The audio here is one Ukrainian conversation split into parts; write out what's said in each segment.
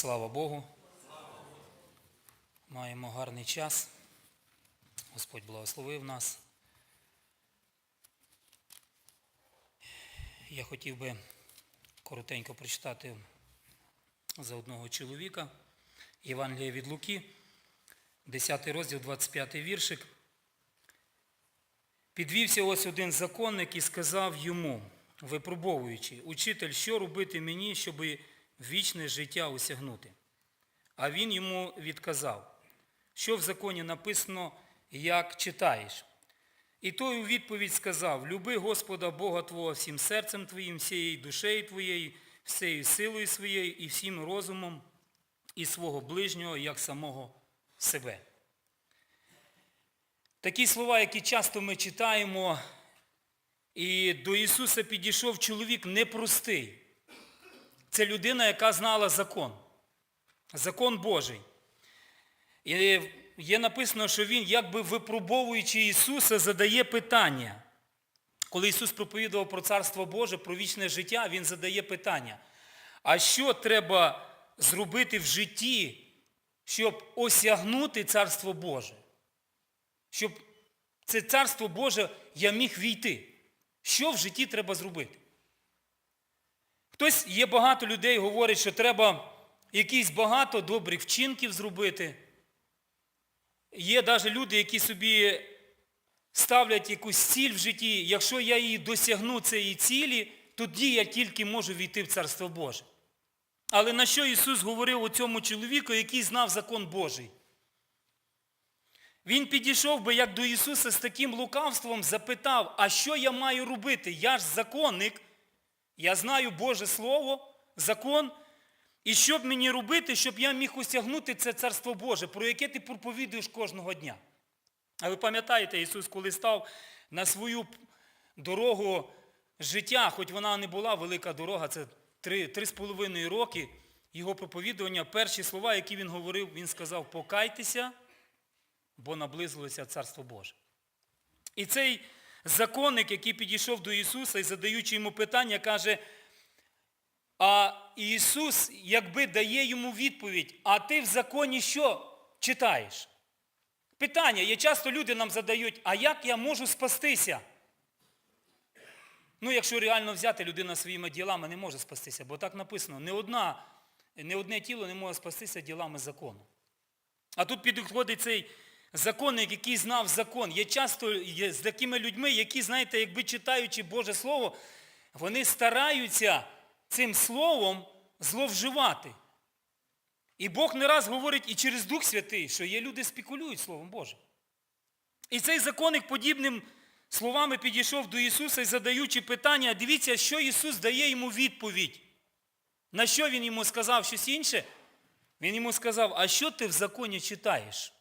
Слава Богу. Маємо гарний час. Господь благословив нас. Я хотів би коротенько прочитати за одного чоловіка Євангелія від Луки, 10 розділ, 25 віршик. Підвівся ось один законник і сказав йому, випробовуючи, учитель, що робити мені, щоб вічне життя осягнути? А він йому відказав, що в законі написано, як читаєш. І той у відповідь сказав, люби Господа Бога Твого всім серцем твоїм, всією душею твоєю, всією силою своєю і всім розумом, і свого ближнього, як самого себе. Такі слова, які часто ми читаємо, і до Ісуса підійшов чоловік непростий. Це людина, яка знала закон. Закон Божий. І є написано, що він, якби випробовуючи Ісуса, задає питання. Коли Ісус проповідував про Царство Боже, про вічне життя, Він задає питання. А що треба зробити в житті, щоб осягнути Царство Боже? Щоб це Царство Боже я міг війти. Що в житті треба зробити? Хтось є багато людей, говорить, що треба якісь багато добрих вчинків зробити. Є навіть люди, які собі ставлять якусь ціль в житті. Якщо я її досягну цієї цілі, тоді я тільки можу війти в Царство Боже. Але на що Ісус говорив у цьому чоловіку, який знав закон Божий? Він підійшов би, як до Ісуса, з таким лукавством, запитав, а що я маю робити? Я ж законник, я знаю Боже Слово, закон. І що б мені робити, щоб я міг осягнути це Царство Боже, про яке ти проповідуєш кожного дня? А ви пам'ятаєте, Ісус, коли став на свою дорогу життя, хоч вона не була велика дорога, це три, з половиною роки, його проповідування, перші слова, які він говорив, він сказав, покайтеся, бо наблизилося Царство Боже. І цей законник, який підійшов до Ісуса і задаючи йому питання, каже, а Ісус, якби дає йому відповідь, а ти в законі що читаєш? Питання, є часто люди нам задають, а як я можу спастися? Ну, якщо реально взяти, людина своїми ділами не може спастися, бо так написано, не, одна, не одне тіло не може спастися ділами закону. А тут підходить цей законник, який знав закон. Є часто з такими людьми, які, знаєте, якби читаючи Боже Слово, вони стараються цим словом зловживати. І Бог не раз говорить і через Дух Святий, що є люди спекулюють Словом Божим. І цей законник подібним словами підійшов до Ісуса і задаючи питання, дивіться, що Ісус дає йому відповідь. На що Він йому сказав щось інше? Він йому сказав, а що ти в законі читаєш?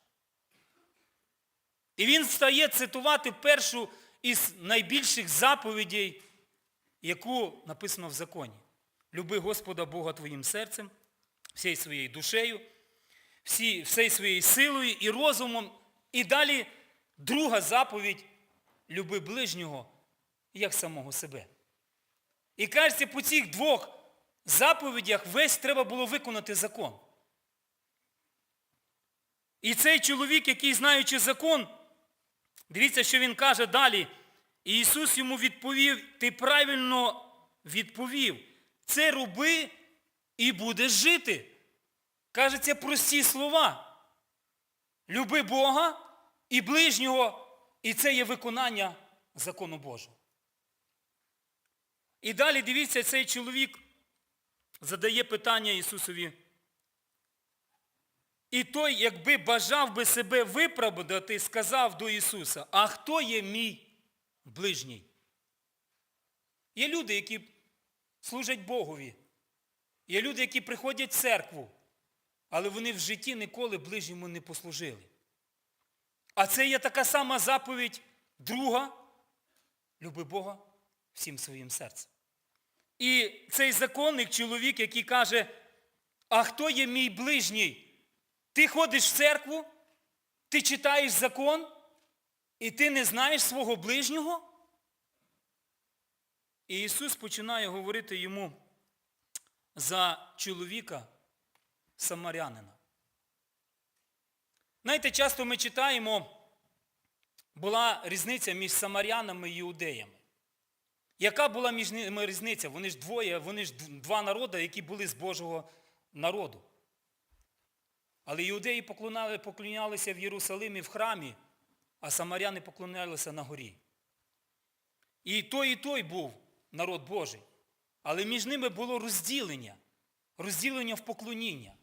І він стає цитувати першу із найбільших заповідей, яку написано в законі. Люби Господа Бога твоїм серцем, всією своєю душею, всі, всією своєю силою і розумом. І далі друга заповідь люби ближнього, як самого себе. І кажеться, по цих двох заповідях весь треба було виконати закон. І цей чоловік, який, знаючи закон, дивіться, що він каже далі. І Ісус йому відповів, ти правильно відповів. Це роби і будеш жити. Каже, це прості слова. Люби Бога і ближнього, і це є виконання закону Божого. І далі дивіться, цей чоловік задає питання Ісусові. І той, якби бажав би себе виправдати, сказав до Ісуса, а хто є мій ближній? Є люди, які служать Богові. Є люди, які приходять в церкву, але вони в житті ніколи ближньому не послужили. А це є така сама заповідь друга люби Бога всім своїм серцем. І цей законник, чоловік, який каже, а хто є мій ближній? Ти ходиш в церкву, ти читаєш закон, і ти не знаєш свого ближнього? І Ісус починає говорити йому за чоловіка, самарянина. Знаєте, часто ми читаємо, була різниця між самарянами і іудеями. Яка була між ними різниця? Вони ж двоє, вони ж два народи, які були з Божого народу. Але іудеї поклонялися в Єрусалимі в храмі, а самаряни поклонялися на горі. І той, і той був народ Божий. Але між ними було розділення, розділення в поклоніння.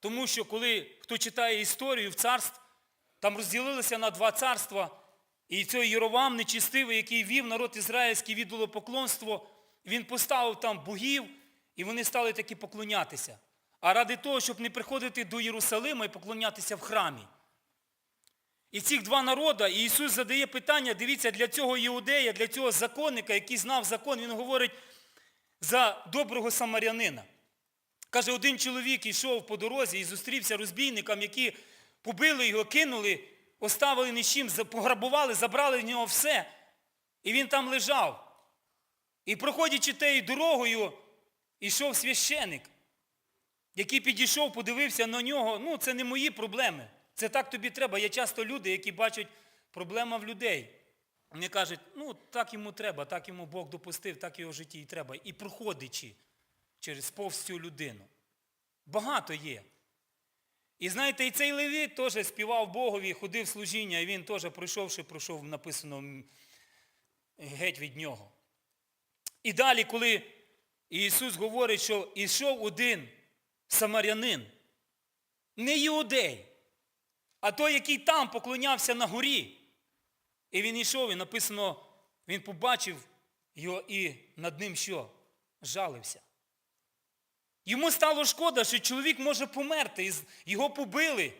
Тому що коли хто читає історію в царств, там розділилися на два царства, і цей Єровам нечистивий, який вів народ ізраїльський віддолопоклонство, він поставив там богів, і вони стали таки поклонятися. А ради того, щоб не приходити до Єрусалима і поклонятися в храмі. І цих два народи, і Ісус задає питання, дивіться, для цього іудея, для цього законника, який знав закон, він говорить за доброго самарянина. Каже, один чоловік йшов по дорозі і зустрівся розбійникам, які побили його, кинули, оставили ні з чим, пограбували, забрали в нього все. І він там лежав. І проходячи тією дорогою, йшов священик, який підійшов, подивився на нього. Ну, це не мої проблеми. Це так тобі треба. Є часто люди, які бачать проблема в людей. Вони кажуть, ну так йому треба, так йому Бог допустив, так його в житті і треба. І проходячи через повз цю людину. Багато є. І знаєте, і цей Левіт теж співав Богові, ходив служіння, і він теж пройшовши, пройшов написано геть від нього. І далі, коли Ісус говорить, що йшов один самарянин, не іудей, а той, який там поклонявся на горі. І він йшов, і написано, він побачив його і над ним що? Жалився. Йому стало шкода, що чоловік може померти, його побили.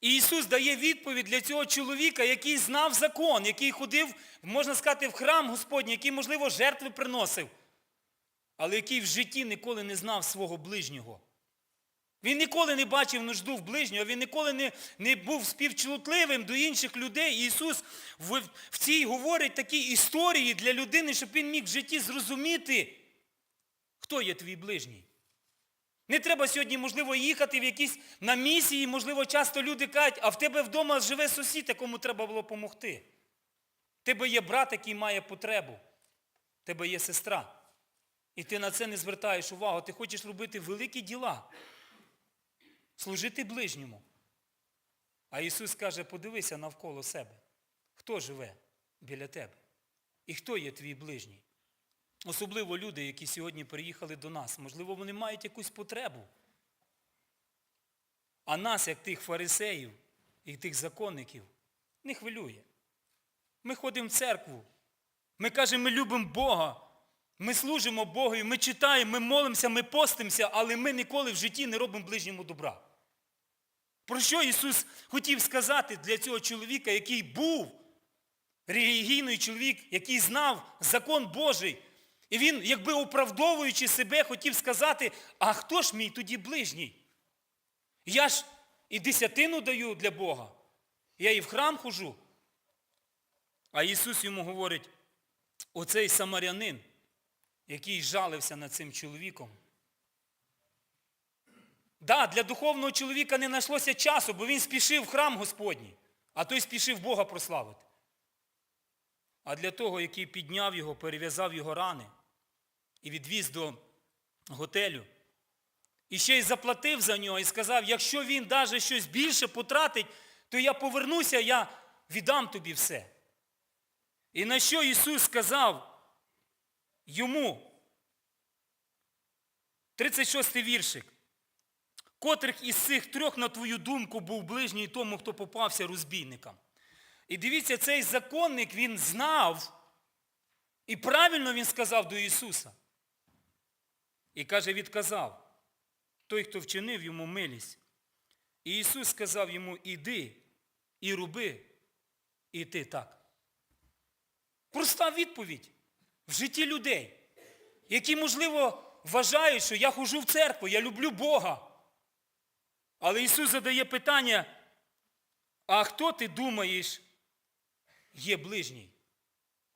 І Ісус дає відповідь для цього чоловіка, який знав закон, який ходив, можна сказати, в храм Господній, який, можливо, жертви приносив, але який в житті ніколи не знав свого ближнього. Він ніколи не бачив нужду в ближнього, він ніколи не, не був співчутливим до інших людей. Ісус в, в цій говорить такі історії для людини, щоб він міг в житті зрозуміти, хто є твій ближній. Не треба сьогодні, можливо, їхати в якісь на місії, можливо, часто люди кажуть, а в тебе вдома живе сусід, якому треба було допомогти. В тебе є брат, який має потребу. В тебе є сестра. І ти на це не звертаєш увагу. Ти хочеш робити великі діла служити ближньому. А Ісус каже, подивися навколо себе. Хто живе біля тебе? І хто є твій ближній? Особливо люди, які сьогодні приїхали до нас. Можливо, вони мають якусь потребу. А нас, як тих фарисеїв і тих законників, не хвилює. Ми ходимо в церкву. Ми кажемо, ми любимо Бога. Ми служимо Богу, ми читаємо, ми молимося, ми постимося, але ми ніколи в житті не робимо ближньому добра. Про що Ісус хотів сказати для цього чоловіка, який був релігійний чоловік, який знав закон Божий. І він, якби оправдовуючи себе, хотів сказати, а хто ж мій тоді ближній? Я ж і десятину даю для Бога. Я і в храм хожу. А Ісус йому говорить, оцей самарянин, який жалився над цим чоловіком. Да, для духовного чоловіка не знайшлося часу, бо він спішив в храм Господній, а той спішив Бога прославити. А для того, який підняв його, перев'язав його рани і відвіз до готелю, і ще й заплатив за нього і сказав, якщо він навіть щось більше потратить, то я повернуся, я віддам тобі все. І на що Ісус сказав йому, 36 віршик, котрих із цих трьох, на твою думку, був ближній тому, хто попався розбійникам. І дивіться, цей законник він знав, і правильно він сказав до Ісуса. І каже, відказав той, хто вчинив йому милість. І Ісус сказав йому, іди і роби, і ти так. Проста відповідь в житті людей, які, можливо, вважають, що я хожу в церкву, я люблю Бога. Але Ісус задає питання, а хто ти думаєш є ближній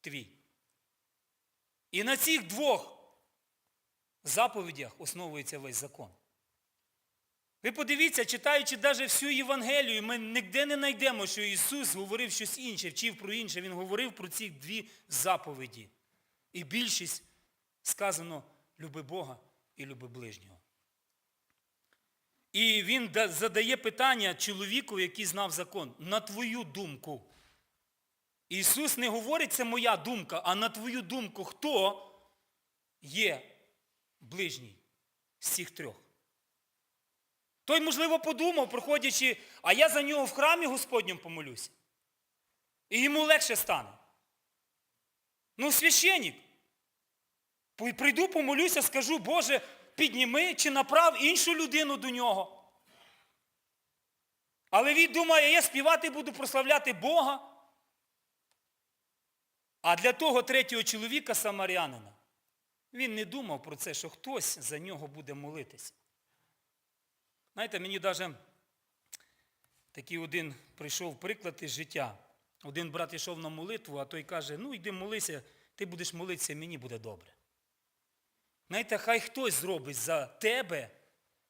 твій? І на цих двох заповідях основується весь закон. Ви подивіться, читаючи навіть всю Євангелію, ми ніде не знайдемо, що Ісус говорив щось інше, вчив про інше. Він говорив про ці дві заповіді. І більшість сказано люби Бога і люби ближнього. І він задає питання чоловіку, який знав закон, на твою думку. Ісус не говорить, це моя думка, а на твою думку, хто є ближній з цих трьох? Той, можливо, подумав, проходячи, а я за нього в храмі Господнім помолюся. І йому легше стане. Ну, священник. Прийду, помолюся, скажу, Боже, підніми чи направ іншу людину до нього. Але він думає, я співати буду прославляти Бога. А для того третього чоловіка, самарянина, він не думав про це, що хтось за нього буде молитися. Знаєте, мені навіть такий один прийшов приклад із життя. Один брат йшов на молитву, а той каже, ну йди молися, ти будеш молитися, мені буде добре. Знаєте, хай хтось зробить за тебе,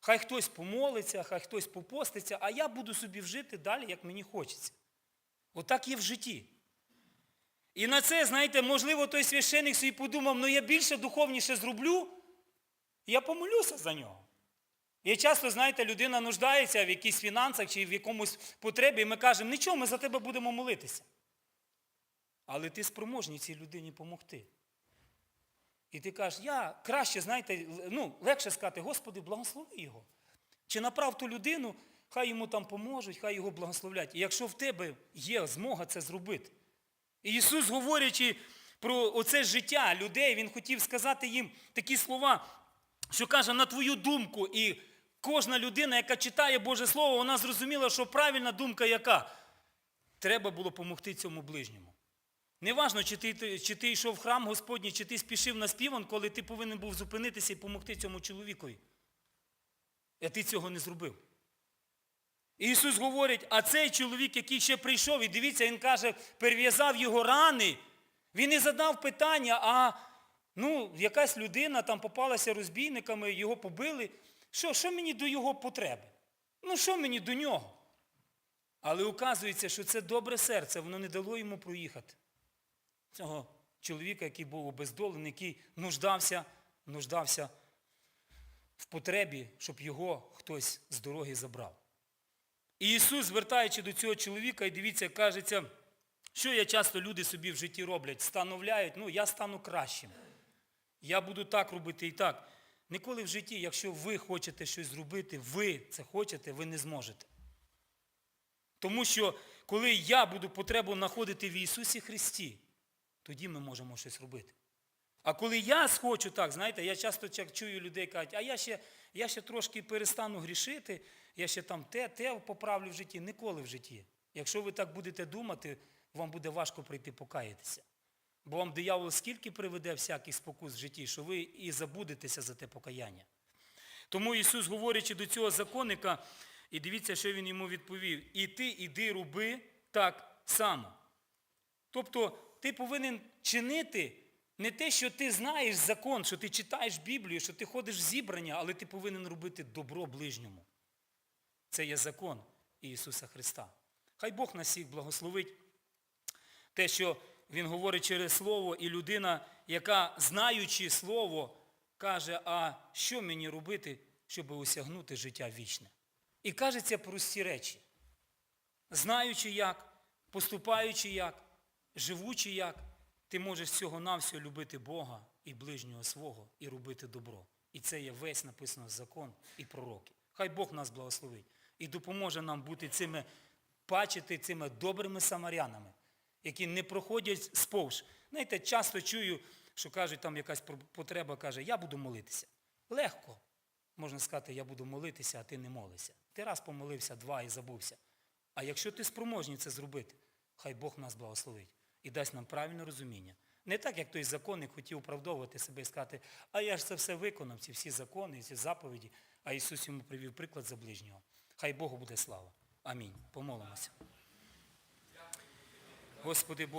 хай хтось помолиться, хай хтось попоститься, а я буду собі вжити далі, як мені хочеться. Отак є в житті. І на це, знаєте, можливо, той священик собі подумав, ну я більше духовніше зроблю, я помолюся за нього. І часто, знаєте, людина нуждається в якихось фінансах чи в якомусь потребі, і ми кажемо, нічого, ми за тебе будемо молитися. Але ти спроможний цій людині допомогти. І ти кажеш, я краще, знаєте, ну, легше сказати, Господи, благослови його. Чи направ ту людину, хай йому там поможуть, хай його благословлять. І якщо в тебе є змога це зробити. І Ісус, говорячи про оце життя людей, Він хотів сказати їм такі слова, що каже, на твою думку, і кожна людина, яка читає Боже Слово, вона зрозуміла, що правильна думка яка? Треба було допомогти цьому ближньому. Неважно, чи ти, чи ти йшов в храм Господній, чи ти спішив на співан, коли ти повинен був зупинитися і допомогти цьому чоловікові. А ти цього не зробив. І Ісус говорить, а цей чоловік, який ще прийшов, і дивіться, Він каже, перев'язав його рани, він не задав питання, а ну, якась людина там попалася розбійниками, його побили. Що, що мені до його потреби? Ну, що мені до нього? Але оказується, що це добре серце, воно не дало йому проїхати. Цього чоловіка, який був обездолений, який нуждався, нуждався в потребі, щоб його хтось з дороги забрав. І Ісус, звертаючи до цього чоловіка, і дивіться, кажеться, що я часто люди собі в житті роблять, становляють, ну я стану кращим. Я буду так робити і так. Ніколи в житті, якщо ви хочете щось зробити, ви це хочете, ви не зможете. Тому що коли я буду потребу знаходити в Ісусі Христі, тоді ми можемо щось робити. А коли я схочу так, знаєте, я часто чую людей кажуть, а я ще, я ще трошки перестану грішити, я ще там те, те поправлю в житті. Ніколи в житті. Якщо ви так будете думати, вам буде важко прийти покаятися. Бо вам диявол скільки приведе всяких спокус в житті, що ви і забудетеся за те покаяння. Тому Ісус, говорячи до цього законника, і дивіться, що Він йому відповів. І ти іди роби так само. Тобто ти повинен чинити не те, що ти знаєш закон, що ти читаєш Біблію, що ти ходиш в зібрання, але ти повинен робити добро ближньому. Це є закон Ісуса Христа. Хай Бог нас всіх благословить. Те, що Він говорить через Слово, і людина, яка, знаючи Слово, каже, а що мені робити, щоб осягнути життя вічне? І кажеться прості речі. Знаючи як, поступаючи як, живучи як, ти можеш всього-навсього любити Бога і ближнього свого і робити добро. І це є весь написано закон і пророки. Хай Бог нас благословить і допоможе нам бути цими, бачити цими добрими самарянами, які не проходять сповж. Знаєте, часто чую, що кажуть, там якась потреба каже, я буду молитися. Легко. Можна сказати, я буду молитися, а ти не молишся. Ти раз помолився, два і забувся. А якщо ти спроможний це зробити, хай Бог нас благословить і дасть нам правильне розуміння. Не так, як той законник хотів оправдовувати себе і сказати, а я ж це все виконав, ці всі закони, ці заповіді, а Ісус йому привів приклад за ближнього. Хай Богу буде слава. Амінь. Помолимося. Господи Боже.